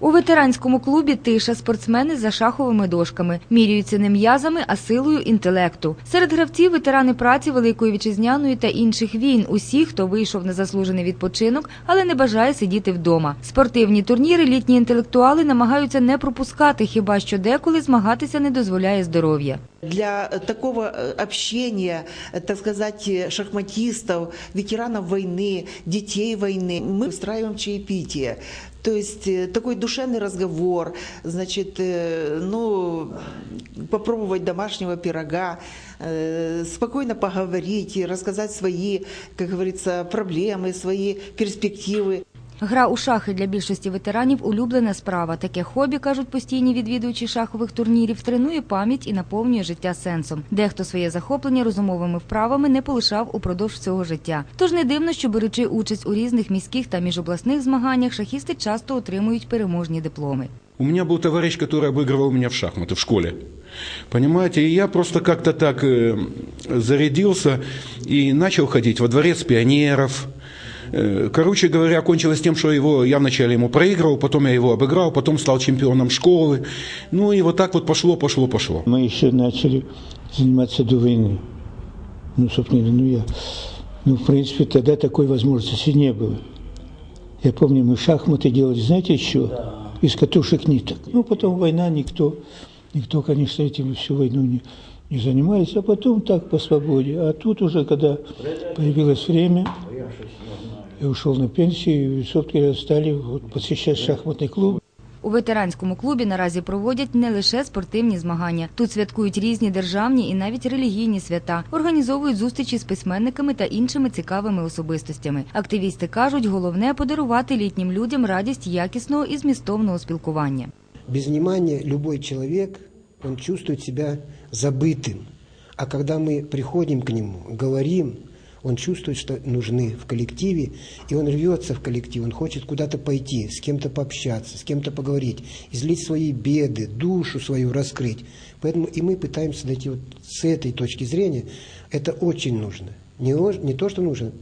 У ветеранському клубі тиша спортсмени за шаховими дошками міряються не м'язами, а силою інтелекту. Серед гравців ветерани праці Великої вітчизняної та інших війн. Усі, хто вийшов на заслужений відпочинок, але не бажає сидіти вдома. Спортивні турніри літні інтелектуали намагаються не пропускати, хіба що деколи змагатися не дозволяє здоров'я. Для э, такого э, общения, э, так сказать, э, шахматистов, ветеранов войны, детей войны, мы устраиваем чаепитие. То есть э, такой душевный разговор, значит, э, ну, попробовать домашнего пирога, э, спокойно поговорить и рассказать свои, как говорится, проблемы, свои перспективы. Гра у шахи для більшості ветеранів улюблена справа. Таке хобі, кажуть постійні відвідувачі шахових турнірів, тренує пам'ять і наповнює життя сенсом. Дехто своє захоплення розумовими вправами не полишав упродовж всього життя. Тож не дивно, що беручи участь у різних міських та міжобласних змаганнях, шахісти часто отримують переможні дипломи. У меня был товарищ, который обыгрывал меня в шахматы в школе. Понимаете, и я просто как-то так э, зарядился и начал ходить во дворец пионеров. Э, Короче говоря, кончилось тем, что его, я вначале ему проигрывал, потом я его обыграл, потом стал чемпионом школы. Ну и вот так вот пошло, пошло, пошло. Мы еще начали заниматься до войны. Ну, собственно, ну я. Ну, в принципе, тогда такой возможности не было. Я помню, мы шахматы делали, знаете, еще из катушек ниток. Ну, потом война, никто, никто, конечно, этим всю войну не, не занимается, а потом так по свободе. А тут уже, когда появилось время, я ушел на пенсию, и, собственно, стали вот, посещать шахматный клуб. У ветеранському клубі наразі проводять не лише спортивні змагання. Тут святкують різні державні і навіть релігійні свята, організовують зустрічі з письменниками та іншими цікавими особистостями. Активісти кажуть, головне подарувати літнім людям радість якісного і змістовного спілкування. Без внимания любой человек, он чувствует себя забытым. А когда мы приходим к нему, говорим, он чувствует, что нужны в коллективе, и он рвется в коллектив, он хочет куда-то пойти, с кем-то пообщаться, с кем-то поговорить, излить свои беды, душу свою раскрыть. Поэтому и мы пытаемся найти вот с этой точки зрения, это очень нужно. Не, ож- не то, что нужно,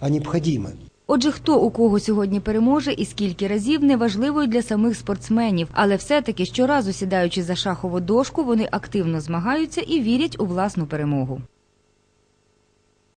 а необходимо. Отже, хто у кого сьогодні переможе і скільки разів неважливо й для самих спортсменів, але все-таки щоразу сідаючи за шахову дошку, вони активно змагаються і вірять у власну перемогу.